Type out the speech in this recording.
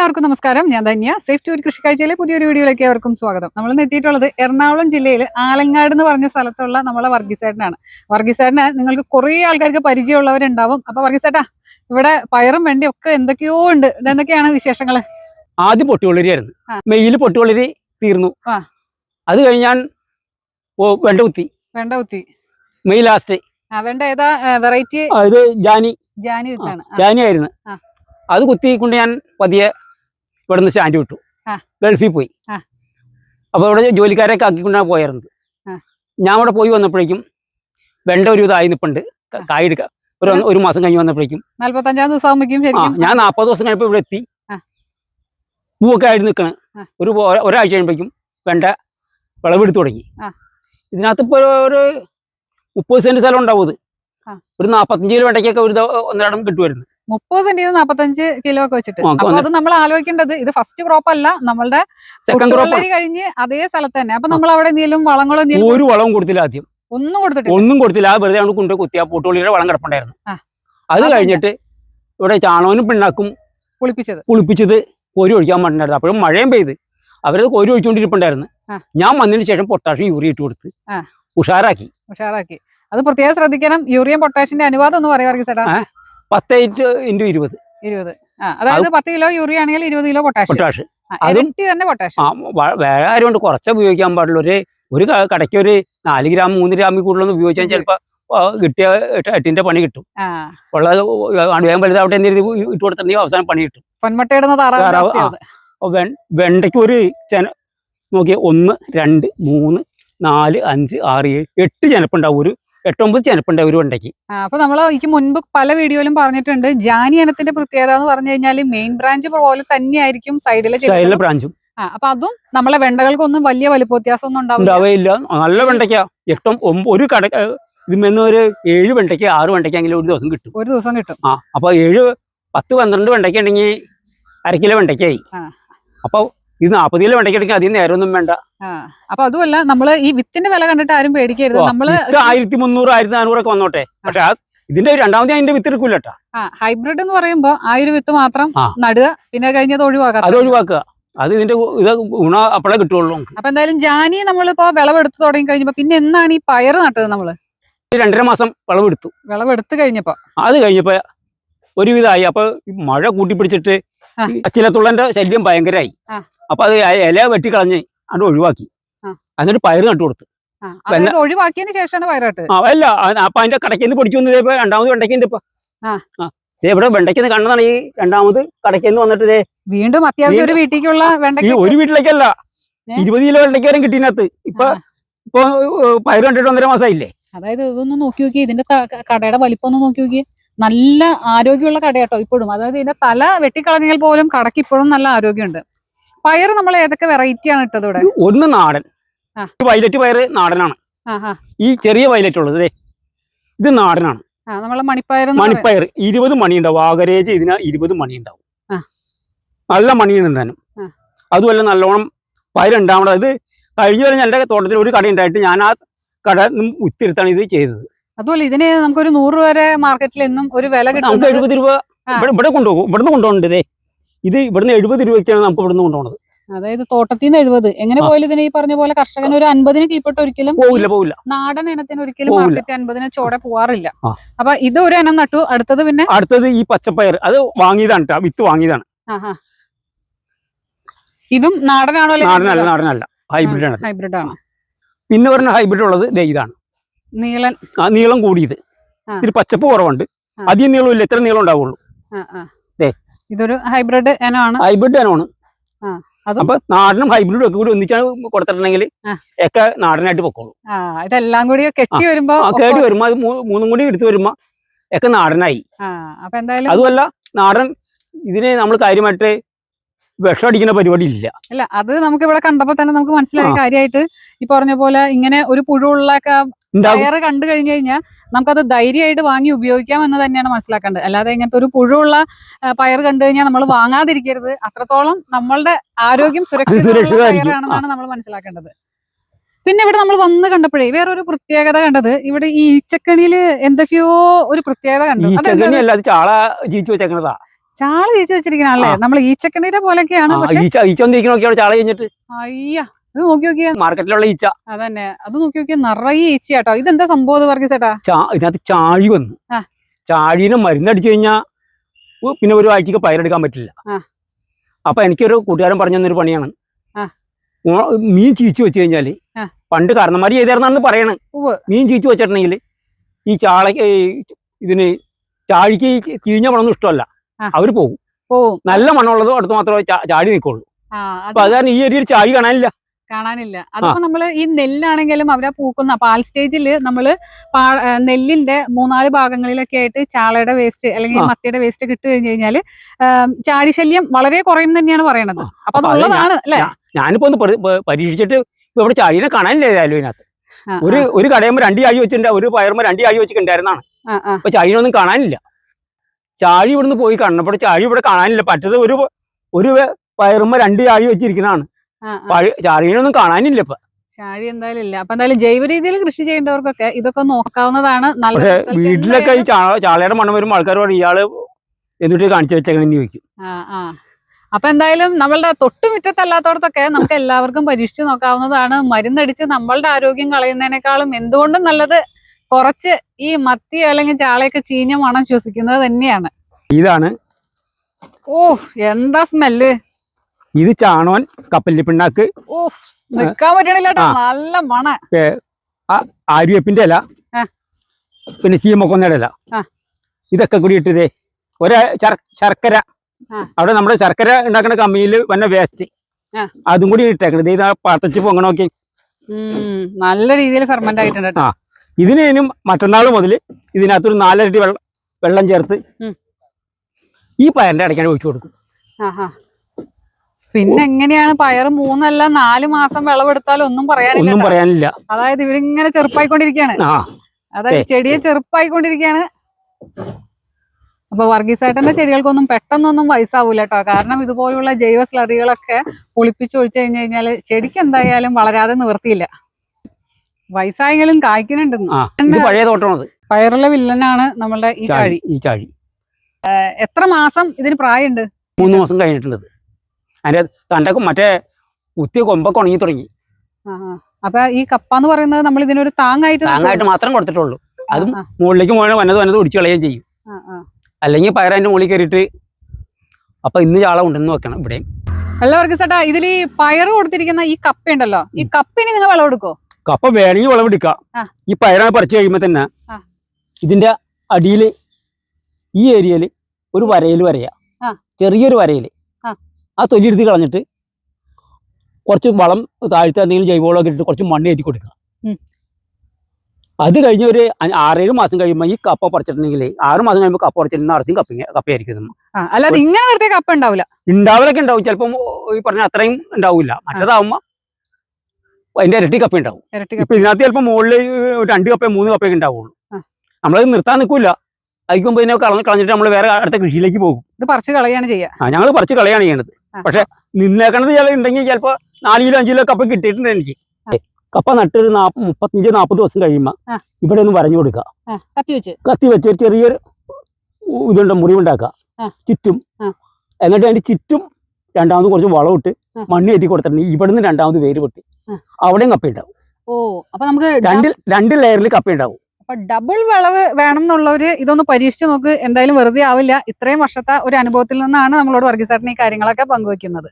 എല്ലാവർക്കും നമസ്കാരം. ഞാൻ ധന്യ. സേഫ് ടൂർ കൃഷിക്കാഴ്ചയിലെ പുതിയൊരു വീഡിയോയിലേക്ക് അവർക്കും സ്വാഗതം. നമ്മൾ എത്തിയിട്ടുള്ളത് എറണാകുളം ജില്ലയിൽ ആലങ്ങാട് എന്ന് പറഞ്ഞ സ്ഥലത്തുള്ള നമ്മളെ വർഗീസേട്ടനാണ്. വർഗീസേട്ടനെ നിങ്ങൾക്ക് കുറേ ആൾക്കാർക്ക് പരിചയമുള്ളവരുണ്ടാവും. അപ്പൊ വർഗീസേട്ടാ ഇവിടെ പയറും വേണ്ടി ഒക്കെ എന്തൊക്കെയോ ഉണ്ട്. എന്തൊക്കെയാണ് വിശേഷങ്ങൾ ആദ്യം പൊട്ടിവളരിയായിരുന്നു മെയിൽ മെയ്യിൽ പൊട്ടുകൊള്ളരി തീർന്നു. ആ. അത് കഴിഞ്ഞാൽ വെണ്ട കുത്തി. വെണ്ട കുത്തി. May last. വെണ്ട ഏതാ വെറൈറ്റി? ഇത് ജാനി. ജാനി ജാനി ആയിരുന്നു. അത് കുത്തിക്കൊണ്ട് ഞാൻ പതിയെ ഇവിടെ നിന്ന് സ്റ്റാൻഡ് വിട്ടു. ഗൾഫിൽ പോയി. അപ്പോൾ അപ്പൊ ഇവിടെ ജോലിക്കാരൊക്കെ ആക്കിക്കൊണ്ടാണ് പോയിരുന്നത്. ഞാൻ അവിടെ പോയി വന്നപ്പോഴേക്കും വെണ്ട ഒരു ഇതായി നിപ്പുണ്ട്. ക- കായ് എടുക്ക. ഒരു ഒരു മാസം കഴിഞ്ഞ് വന്നപ്പോഴേക്കും. നാല്പത്തഞ്ചാം ദിവസം ആകുമ്പോഴേക്കും ഞാൻ നാൽപ്പത് ദിവസം കഴിഞ്ഞപ്പോൾ ഇവിടെ എത്തി. പൂവൊക്കെ ആയിട്ട് നിൽക്കണ്. ഒരു ഒരാഴ്ച കഴിയുമ്പോഴേക്കും വെണ്ട വിളവെടുത്ത് തുടങ്ങി. ഇതിനകത്ത് ഇപ്പോൾ ഒരു മുപ്പത് സെന്റ് സ്ഥലം ഉണ്ടാവും ഇത്. ഒരു നാൽപ്പത്തഞ്ച് കിലോ വെണ്ടയ്ക്കൊക്കെ ഒരു ഒന്നരാടം കിട്ടുമായിരുന്നു. മുപ്പത് സെന്റിന് നാപ്പത്തഞ്ച് കിലോ ഒക്കെ വെച്ചിട്ട്. അപ്പൊ അത് നമ്മൾ ആലോചിക്കേണ്ടത് ഇത് ഫസ്റ്റ് ക്രോപ്പ് അല്ല. നമ്മളുടെ കഴിഞ്ഞ് അതേ സ്ഥലത്ത് തന്നെ. അപ്പൊ നമ്മൾ അവിടെ എന്തെങ്കിലും വളങ്ങളോ ഒരു വളവും കൊടുത്തില്ല ആദ്യം. ഒന്നും കൊടുത്തിട്ടില്ല. ഒന്നും കൊടുത്തില്ല. ആ വെറുതെ അവിടെ കൊണ്ട് കുത്തിയ പൂട്ടുപുള്ളിയുടെ വളം കിടപ്പുണ്ടായിരുന്നു. അത് കഴിഞ്ഞിട്ട് ഇവിടെ ചാണകനും പിണ്ണാക്കും കുളിപ്പിച്ചത് കുളിപ്പിച്ചത് കോരി ഒഴിക്കാൻ പറ്റുന്നുണ്ടായിരുന്നു അപ്പോഴും മഴയും പെയ്ത്. അവരത് കോരി ഒഴിച്ചുകൊണ്ടിരിപ്പുണ്ടായിരുന്നു ഞാൻ വന്നതിന് ശേഷം പൊട്ടാഷ്യം യൂറിയ ഇട്ട് കൊടുത്ത് ഉഷാറാക്കി. ഉഷാറാക്കി. അത് പ്രത്യേകം ശ്രദ്ധിക്കണം. യൂറിയം പൊട്ടാഷിന്റെ അനുവാദം ഒന്ന് പറയാം ചേട്ടാ. പത്ത് ഇന്റു ഇന്റു ഇരുപത്. ഇരുപത്. ആ അതായത് പത്ത് കിലോ യൂറിയ ആണെങ്കിൽ ഇരുപത് കിലോ പൊട്ടാഷ് പൊട്ടാഷ് അതും- തന്നെ പൊട്ടാഷ് ആ വേറെ ആരും കൊണ്ട് കുറച്ച് ഉപയോഗിക്കാൻ പാടുള്ളൂ. ഒരു ഒരു കടയ്ക്ക് ഒരു നാല് ഗ്രാം മൂന്ന് ഗ്രാമിൽ കൂടുതലൊന്നും ഉപയോഗിച്ചാൽ ചിലപ്പോൾ കിട്ടിയ എട്ട്- എട്ടിന്റെ പണി കിട്ടും. ഉള്ളത് വേഗം വലുതാവട്ടെ കരുതി ഇട്ട് കൊടുത്തിട്ടുണ്ടെങ്കിൽ അവസാനം പണി കിട്ടും. വെണ്ടയ്ക്ക് ഒരു ചെന നോക്കിയ ഒന്ന് രണ്ട് മൂന്ന് നാല് അഞ്ച് ആറ് ഏഴ് എട്ട് ചെനപ്പുണ്ടാവും. ഒരു എട്ടൊമ്പത് ചെനപ്പുണ്ട് ഒരു വണ്ടയ്ക്ക്. അപ്പൊ നമ്മൾ എനിക്ക് മുൻപ് പല വീഡിയോയിലും പറഞ്ഞിട്ടുണ്ട് ജാനി ഇനത്തിന്റെ പ്രത്യേകത എന്ന് പറഞ്ഞു കഴിഞ്ഞാൽ മെയിൻ ബ്രാഞ്ച് പോലെ തന്നെയായിരിക്കും സൈഡിലെ സൈഡിലെ ബ്രാഞ്ചും അപ്പൊ അതും നമ്മളെ വെണ്ടകൾക്കൊന്നും വലിയ വലിപ്പ വ്യത്യാസം ഒന്നും ഉണ്ടാവില്ല നല്ല വെണ്ടയ്ക്ക. എട്ടും ഒരു കട ഇതിമെന്ന് ഒരു ഏഴ് വെണ്ടയ്ക്ക് ആറ് വെണ്ടയ്ക്കെങ്കിലും ഒരു ദിവസം കിട്ടും. ഒരു ദിവസം കിട്ടും. ആ അപ്പൊ ഏഴ് പത്ത് പന്ത്രണ്ട് വെണ്ടയ്ക്ക ഉണ്ടെങ്കിൽ അര കിലോ വെണ്ടയ്ക്കായി. അപ്പൊ ഇത് നാൽപ്പത് കിലോ വെണ്ടയ്ക്ക ഉണ്ടെങ്കിൽ അധികം നേരമൊന്നും വേണ്ട. അപ്പൊ അതുമല്ല നമ്മൾ ഈ വിത്തിന്റെ വില കണ്ടിട്ട് ആരും പേടിക്കരുത്. നമ്മൾ ആയിരത്തി മുന്നൂറ് ആയിരത്തി നാനൂറൊക്കെ വന്നോട്ടെ. പക്ഷെ ഇതിന്റെ രണ്ടാമത് അതിന്റെ വിത്ത് എടുക്കൂല ആ ഹൈബ്രിഡ് എന്ന് പറയുമ്പോ ആ ഒരു വിത്ത് മാത്രം നടുക പിന്നെ കഴിഞ്ഞത് ഒഴിവാക്കാം അത് ഒഴിവാക്കുക. അത് ഇതിന്റെ ഇത് ഗുണ അപ്പോഴേ കിട്ടുള്ളൂ അപ്പൊ എന്തായാലും ജാനി നമ്മളിപ്പോ വിളവെടുത്ത് തുടങ്ങി കഴിഞ്ഞപ്പോ പിന്നെ എന്നാണ് ഈ പയർ നട്ടത് നമ്മൾ? രണ്ടര മാസം വിളവെടുത്തു. വിളവെടുത്ത് കഴിഞ്ഞപ്പോ? അത് കഴിഞ്ഞപ്പോ ഒരുവിധമായി അപ്പൊ മഴ കൂട്ടിപ്പിടിച്ചിട്ട് പച്ചിലത്തുള്ളന്റെ ശല്യം ഭയങ്കരമായി ആ. അപ്പൊ അത് ഇല വെട്ടിക്കളഞ്ഞ് അത് ഒഴിവാക്കി. അതിനൊരു എന്നിട്ട് പയറ് നട്ടു കൊടുത്തു. ഒഴിവാക്കിയതിന് ശേഷമാണ് പയറാട്ട് അല്ല അപ്പൊ അതിന്റെ പൊടിച്ചു വന്നത് ഇപ്പൊ രണ്ടാമത് വെണ്ടയ്ക്കുണ്ട് ഇപ്പൊ. ഇവിടെ വെണ്ടയ്ക്ക് കണ്ടതാണ് ഈ രണ്ടാമത് കടയ്ക്ക് വന്നിട്ട് വീണ്ടും അത്യാവശ്യം ഒരു വീട്ടിലേക്കുള്ള വെണ്ടയ്ക്ക് ഒരു വീട്ടിലേക്കല്ല? ഇരുപത് കിലോ വെണ്ടയ്ക്ക് വരെ കിട്ടിയതിനകത്ത് ഇപ്പൊ. ഇപ്പൊ പയറ് കണ്ടിട്ട് ഒന്നര മാസമായില്ലേ അതായത് ഇതൊന്ന് നോക്കി നോക്കി ഇതിന്റെ കടയുടെ വലിപ്പം ഒന്ന് നോക്കി നോക്കി. നല്ല ആരോഗ്യമുള്ള കടയാട്ടോ ഇപ്പോഴും. അതായത് ഇതിന്റെ തല വെട്ടിക്കളഞ്ഞാൽ പോലും കടക്ക് ഇപ്പോഴും നല്ല ആരോഗ്യമുണ്ട്. പയർ നമ്മൾ ഏതൊക്കെ വെറൈറ്റി ആണ് ഇട്ടത് ഇവിടെ? ഒന്ന് നാടൻ. വയലറ്റ് പയർ നാടനാണ്. ഈ ചെറിയ വയലറ്റ് ഉള്ളത് ഇത് നാടനാണ്. നമ്മളെ മണിപ്പയർ. മണിപ്പയർ ഇരുപത് മണി ഉണ്ടാവും ആവറേജ് ഇതിന് ഇരുപത് മണി ഉണ്ടാവും ആ. നല്ല മണിയാണ് എന്താനും. അതുമല്ല നല്ലോണം പയരുണ്ടാവണം ഇത് കഴിഞ്ഞ വരെ എന്റെ തോട്ടത്തിൽ ഒരു കട ഉണ്ടായിട്ട് ഞാൻ ആ കട ഉത്തിരുത്താണ് ഇത് ചെയ്തത്. അതുപോലെ ഇതിന് നമുക്കൊരു നൂറ് രൂപ വരെ മാർക്കറ്റിൽ എന്നും ഒരു വില നമുക്ക് കിട്ടുന്നത് എഴുപത് രൂപ. ഇവിടെ കൊണ്ടുപോകും. ഇവിടുന്ന് കൊണ്ടുപോകുന്നുണ്ട് ഇതേ ഇത് ഇവിടുന്ന് എഴുപത് രൂപ വെച്ചാണ് നമുക്ക് ഇവിടുന്ന് കൊണ്ടുപോകുന്നത് അതായത് തോട്ടത്തിൽ നിന്ന് എഴുപത്. എങ്ങനെ. പോയാലും ഇതിന് ഈ പറഞ്ഞ പോലെ കർഷകന് ഒരു അൻപതിന് കീഴ്പ്പെട്ട് ഒരിക്കലും പോവില്ല പോവില്ല. നാടൻ ഇനത്തിന് ഒരിക്കലും. മാർക്കറ്റ് അൻപതിന് ചോടെ പോവാറില്ല. അപ്പൊ ഇത് ഒരു ഇനം നട്ടു. അടുത്തത് പിന്നെ? അടുത്തത് ഈ പച്ചപ്പയർ. അത് വാങ്ങിയതാണ് വിത്ത് വാങ്ങിയതാണ്. ഇതും നാടനാണോ നാടനല്ല നാടനല്ല. ഹൈബ്രിഡ് ആണ്. ഹൈബ്രിഡ് ആണ്. പിന്നെ പറഞ്ഞ ഹൈബ്രിഡ് ഉള്ളത് ഇതാണ്. നീളൻ. നീളം കൂടിയത്. ആ. ഇതിൽ പച്ചപ്പ് കുറവുണ്ട്. അധികം നീളമില്ല. എത്ര നീളം ഉണ്ടാവുള്ളൂ. ഇതൊരു ഹൈബ്രിഡ് ഇനമാണ്. ഹൈബ്രിഡ് അതും- അപ്പൊ നാടനും ഹൈബ്രിഡും ഒക്കെ കൂടി ഒന്നിച്ചാണ് കൊടുത്തിട്ടുണ്ടെങ്കിൽ. ഒക്കെ നാടനായിട്ട് പൊക്കോളൂ. ഇതെല്ലാം കൂടി കെട്ടി വരുമ്പോ കേട്ടി കേടി വരുമ്പോ അത് മൂന്നും കൂടി എടുത്തു വരുമ്പോ ഒക്കെ നാടനായി. അപ്പൊ എന്തായാലും അതുമല്ല നാടൻ ഇതിന് നമ്മൾ കാര്യമായിട്ട് വിഷം അടിക്കുന്ന പരിപാടി ഇല്ല. അല്ല അത് നമുക്ക് ഇവിടെ കണ്ടപ്പോ തന്നെ നമുക്ക് മനസ്സിലായ. കാര്യമായിട്ട് ഈ പറഞ്ഞ പോലെ ഇങ്ങനെ ഒരു പുഴുള്ള പയറ് കണ്ടു കഴിഞ്ഞു കഴിഞ്ഞാൽ നമുക്കത് ധൈര്യമായിട്ട് വാങ്ങി ഉപയോഗിക്കാം എന്ന് തന്നെയാണ് മനസ്സിലാക്കേണ്ടത്. അല്ലാതെ ഇങ്ങനത്തെ ഒരു പുഴുള്ള പയർ കണ്ടു കഴിഞ്ഞാൽ നമ്മൾ വാങ്ങാതിരിക്കരുത്. അത്രത്തോളം നമ്മളുടെ ആരോഗ്യം സുരക്ഷിതമാണെന്നാണ് നമ്മൾ മനസ്സിലാക്കേണ്ടത്. പിന്നെ ഇവിടെ നമ്മൾ വന്ന് കണ്ടപ്പോഴേ വേറൊരു പ്രത്യേകത കണ്ടത്. ഇവിടെ ഈ ഈച്ചക്കണിയിൽ എന്തൊക്കെയോ ഒരു പ്രത്യേകത കണ്ടത് ചാള ജീവിച്ചു വെച്ചേക്കണതാ. ചാള ജീവിച്ചു വെച്ചിരിക്കണല്ലേ. നമ്മൾ ഈച്ചക്കണിയുടെ പോലെയൊക്കെയാണ് ഈച്ച ഈച്ച വന്നിരിക്കണ ചാള കഴിഞ്ഞിട്ട് അയ്യ. ഇത് നോക്കി നോക്കിയാ. മാർക്കറ്റിലുള്ള ഈച്ച. അതന്നെ. അത് നോക്കി നോക്കിയാ നിറയെ ഈച്ചയാട്ടോ. ഇതെന്താ സംഭവം ഇത് വർഗീസേട്ടാ? ചാ ഇതിനകത്ത് ചാഴി വന്നു. ചാഴീനെ മരുന്നടിച്ചു കഴിഞ്ഞാ പിന്നെ ഒരു ആഴ്ചക്ക് പയറെടുക്കാൻ പറ്റില്ല. അപ്പൊ എനിക്കൊരു കൂട്ടുകാരൻ പറഞ്ഞു തന്നൊരു പണിയാണ്. മീൻ ചീച്ചു വെച്ച് കഴിഞ്ഞാൽ പണ്ട് കാരണന്മാര് ചെയ്തായിരുന്നാന്ന് പറയണ്. മീൻ ചീച്ചു വെച്ചിട്ടുണ്ടെങ്കിൽ ഈ ചാളക്ക് ഈ ഇതിന് ചാഴിക്ക് ചീഞ്ഞ മണമൊന്നും ഇഷ്ടമല്ല. അവർ പോകും നല്ല മണമുള്ളത് അടുത്ത് മാത്രമേ ചാഴി ചാടി നിൽക്കുള്ളൂ അപ്പൊ അത് കാരണം ഈ ഏരിയയിൽ ചാഴി കാണാനില്ല. കാണാനില്ല. അതിപ്പോ നമ്മൾ ഈ നെല്ലാണെങ്കിലും അവരാ പൂക്കുന്ന പാൽ സ്റ്റേജിൽ നമ്മൾ നെല്ലിന്റെ മൂന്നാൽ ഭാഗങ്ങളിലൊക്കെ ആയിട്ട് ചാളയുടെ വേസ്റ്റ് അല്ലെങ്കിൽ. മത്തിയുടെ വേസ്റ്റ് കിട്ടു കഴിഞ്ഞു കഴിഞ്ഞാൽ ചാടിശല്യം വളരെ കുറയും തന്നെയാണ് പറയണത്. അപ്പൊ അതുള്ളതാണ് അല്ലെ? ഞാനിപ്പോ ഒന്ന് പരി- പരീക്ഷിച്ചിട്ട് ഇപ്പൊ ഇവിടെ ചാഴീനെ കാണാനില്ല ഏതായാലും ഇതിനകത്ത്. ഒരു ഒരു കടയുമ്പോ രണ്ട് ചാഴി വെച്ചിട്ടുണ്ട് ഒരു പയറുമ്പോ രണ്ട് ചാഴി വെച്ചിട്ടുണ്ടായിരുന്നാണ്. അപ്പൊ ചാഴിനൊന്നും കാണാനില്ല. ചാഴി ഇവിടുന്ന് പോയി കണ്ണപ്പോ ചാഴി ഇവിടെ കാണാനില്ല. പറ്റത് ഒരു ഒരു പയറുമ്പോ രണ്ട് ചാഴി വെച്ചിരിക്കുന്നതാണ് ചാഴീനൊന്നും കാണാനില്ല ഇപ്പൊ. ചാഴി എന്തായാലും ഇല്ല. അപ്പൊ എന്തായാലും ജൈവ രീതിയിൽ കൃഷി ചെയ്യേണ്ടവർക്കൊക്കെ ഇതൊക്കെ നോക്കാവുന്നതാണ് നല്ല വീട്ടിലൊക്കെ ഈ ചാളയുടെ മണം വരുമ്പോൾ ആൾക്കാരോട് ഇയാൾ എന്നിട്ട് കാണിച്ചു വെച്ചേക്കണെന്ന് ചോദിക്കും. അപ്പൊ എന്തായാലും നമ്മളുടെ തൊട്ടുമുറ്റത്തല്ലാത്തടത്തൊക്കെ നമുക്ക് എല്ലാവർക്കും പരീക്ഷിച്ചു നോക്കാവുന്നതാണ്. മരുന്നടിച്ച് നമ്മളുടെ ആരോഗ്യം കളയുന്നതിനേക്കാളും എന്തുകൊണ്ടും നല്ലത് കുറച്ച് ഈ മത്തി അല്ലെങ്കിൽ ചാളയൊക്കെ ചീഞ്ഞ മണം ശ്വസിക്കുന്നത് തന്നെയാണ്. ഇതാണ്. ഓ എന്താ സ്മെല്ല്? ഇത് ചാണോൻ കപ്പലിന്റെ പിണ്ണാക്ക് നിക്കാൻ പറ്റണില്ല. നല്ല മണ. ആര്യപ്പിന്റെ ഇല. പിന്നെ ചീമക്കൊന്നയുടെ ഇല. ഇതൊക്കെ കൂടി ഇട്ടതേ ഒരു ശർക്കര. അവിടെ നമ്മുടെ ശർക്കര ഉണ്ടാക്കുന്ന കമ്മിയിൽ വന്ന വേസ്റ്റ്. അതും കൂടി ഇട്ടേക്കണത് ഇത് പത്തച്ച് പൊങ്ങണോക്കി നല്ല രീതിയിൽ ഫെർമെന്റ് ആയിട്ടുണ്ട് ആ. ഇതിനും മറ്റന്നാൾ മുതൽ ഇതിനകത്തൊരു നാലരട്ടി വെള്ളം വെള്ളം ചേർത്ത് ഈ പയറിന്റെ ഇടയ്ക്കാണ് ഒഴിച്ചു കൊടുക്കും. പിന്നെ എങ്ങനെയാണ് പയർ മൂന്നല്ല നാല് മാസം വിളവെടുത്താൽ ഒന്നും പറയാനില്ല ഒന്നും പറയാനില്ല. അതായത് ഇവരിങ്ങനെ ചെറുപ്പായിക്കൊണ്ടിരിക്കുകയാണ്. അതായത് ചെടിയെ ചെറുപ്പായിക്കൊണ്ടിരിക്കുകയാണ്. അപ്പൊ വർഗീസേട്ടന്റെ ചെടികൾക്കൊന്നും പെട്ടെന്നൊന്നും വയസ്സാവൂല കേട്ടോ. കാരണം ഇതുപോലുള്ള ജൈവ സ്ലറികളൊക്കെ പുളിപ്പിച്ച് ഒഴിച്ചു കഴിഞ്ഞു കഴിഞ്ഞാൽ ചെടിക്ക് എന്തായാലും വളരാതെ നിവർത്തിയില്ല. വയസ്സായെങ്കിലും കായ്ക്കുന്നുണ്ടെന്ന്. ആ പഴയ തോട്ടമാണ് പയറുള്ള വില്ലനാണ് നമ്മളുടെ ഈ ചാഴി ഈ ചാഴി. എത്ര മാസം ഇതിന് പ്രായമുണ്ട്? മൂന്ന് മാസം കഴിഞ്ഞിട്ടുള്ളത്. അതിന്റെ തണ്ടൊക്കെ മറ്റേ കുത്തിയ കൊമ്പൊക്കെ ഉണങ്ങി തുടങ്ങി. അപ്പൊ ഈ കപ്പ എന്ന് പറയുന്നത് നമ്മൾ ഇതിനൊരു താങ്ങായിട്ട് താങ്ങായിട്ട് മാത്രം കൊടുത്തിട്ടുള്ളൂ. അതും മുകളിലേക്ക് പോകണ വനത് വനത് ഒടിച്ചു കളയുകയും ചെയ്യും. അല്ലെങ്കിൽ പയറതിന്റെ മുകളിൽ കയറിയിട്ട് അപ്പൊ ഇന്ന് ചാള ഉണ്ടെന്ന് വെക്കണം ഇവിടെ എല്ലാവർക്കും ചേട്ടാ ഇതിൽ ഈ പയറ് കൊടുത്തിരിക്കുന്ന ഈ കപ്പ ഉണ്ടല്ലോ ഈ കപ്പിന് നിങ്ങൾ വിളവെടുക്കോ കപ്പ വേണമെങ്കിൽ വിളവെടുക്കാം ഈ പയറാണ് പറിച്ചു കഴിയുമ്പോ തന്നെ. ഇതിന്റെ അടിയിൽ ഈ ഏരിയയിൽ ഒരു വരയിൽ വരയാ. ചെറിയൊരു വരയിൽ ആ. തൊലി എടുത്ത് കളഞ്ഞിട്ട് കുറച്ച് വളം താഴ്ത്ത എന്തെങ്കിലും ജൈവവളമൊക്കെ ഇട്ടിട്ട് കുറച്ച് മണ്ണ് ഏറ്റി കൊടുക്കുക. അത് കഴിഞ്ഞ് ഒരു ആറേഴ് മാസം കഴിയുമ്പോൾ ഈ കപ്പ പറിച്ചിട്ടുണ്ടെങ്കിൽ ആറ് മാസം കഴിയുമ്പോൾ കപ്പ പറിച്ചിട്ടുണ്ടെങ്കിൽ നിറച്ചും കപ്പ കപ്പയായിരിക്കും അല്ലാതെ ഇങ്ങനെ വെറുതെ കപ്പ ഉണ്ടാവില്ല ഉണ്ടാവലൊക്കെ ഉണ്ടാവും. ചിലപ്പം ഈ പറഞ്ഞ അത്രയും ഉണ്ടാവില്ല മറ്റേതാവുമ്പോ അതിന്റെ ഇരട്ടി കപ്പ ഉണ്ടാവും. ഇരട്ടി കപ്പ. ഇപ്പൊ ഇതിനകത്ത് ചിലപ്പോൾ മുകളിൽ രണ്ട് കപ്പ മൂന്ന് കപ്പയൊക്കെ ഉണ്ടാവുള്ളൂ. നമ്മളത് നിർത്താൻ നിൽക്കില്ല അതിക്കുമ്പോ ഇതിനെ കളഞ്ഞ് കളഞ്ഞിട്ട് നമ്മൾ വേറെ അടുത്ത കൃഷിയിലേക്ക് പോകും. ഇത് പറിച്ച് കളയാണ് ചെയ്യുക ഞങ്ങൾ പറിച്ച് കളയാണ് ചെയ്യണത്. പക്ഷെ നിന്നേക്കണത് ചില ഉണ്ടെങ്കിൽ ചിലപ്പോ നാല് കിലോ അഞ്ച് കിലോ കപ്പ കിട്ടിയിട്ടുണ്ട് എനിക്ക്. കപ്പ നട്ടൊരു മുപ്പത്തഞ്ച് നാപ്പത് ദിവസം കഴിയുമ്പോ. ഇവിടെ ഒന്ന് വരഞ്ഞു കൊടുക്ക കത്തി വെച്ച്. കത്തി വെച്ച് ചെറിയൊരു ഇതുണ്ട് മുറിവുണ്ടാക്കുക. ചുറ്റും. എന്നിട്ട് അതിന്റെ ചുറ്റും രണ്ടാമത് കുറച്ച് വളമിട്ട് ഇട്ട് മണ്ണ് കയറ്റി കൊടുത്തിട്ടുണ്ടെങ്കിൽ ഇവിടുന്ന് രണ്ടാമത് വേര് പൊട്ടി. അവിടെയും കപ്പ ഉണ്ടാവും രണ്ട് രണ്ട് ലെയറിൽ കപ്പ ഉണ്ടാവും അപ്പൊ ഡബിൾ വിളവ് വേണം എന്നുള്ളവര് ഇതൊന്ന് പരീക്ഷിച്ച് നോക്ക്. എന്തായാലും വെറുതെ ആവില്ല. ഇത്രയും വർഷത്തെ ഒരു അനുഭവത്തിൽ നിന്നാണ് നമ്മളോട് വർഗീസേട്ടൻ ഈ കാര്യങ്ങളൊക്കെ പങ്കുവെക്കുന്നത്.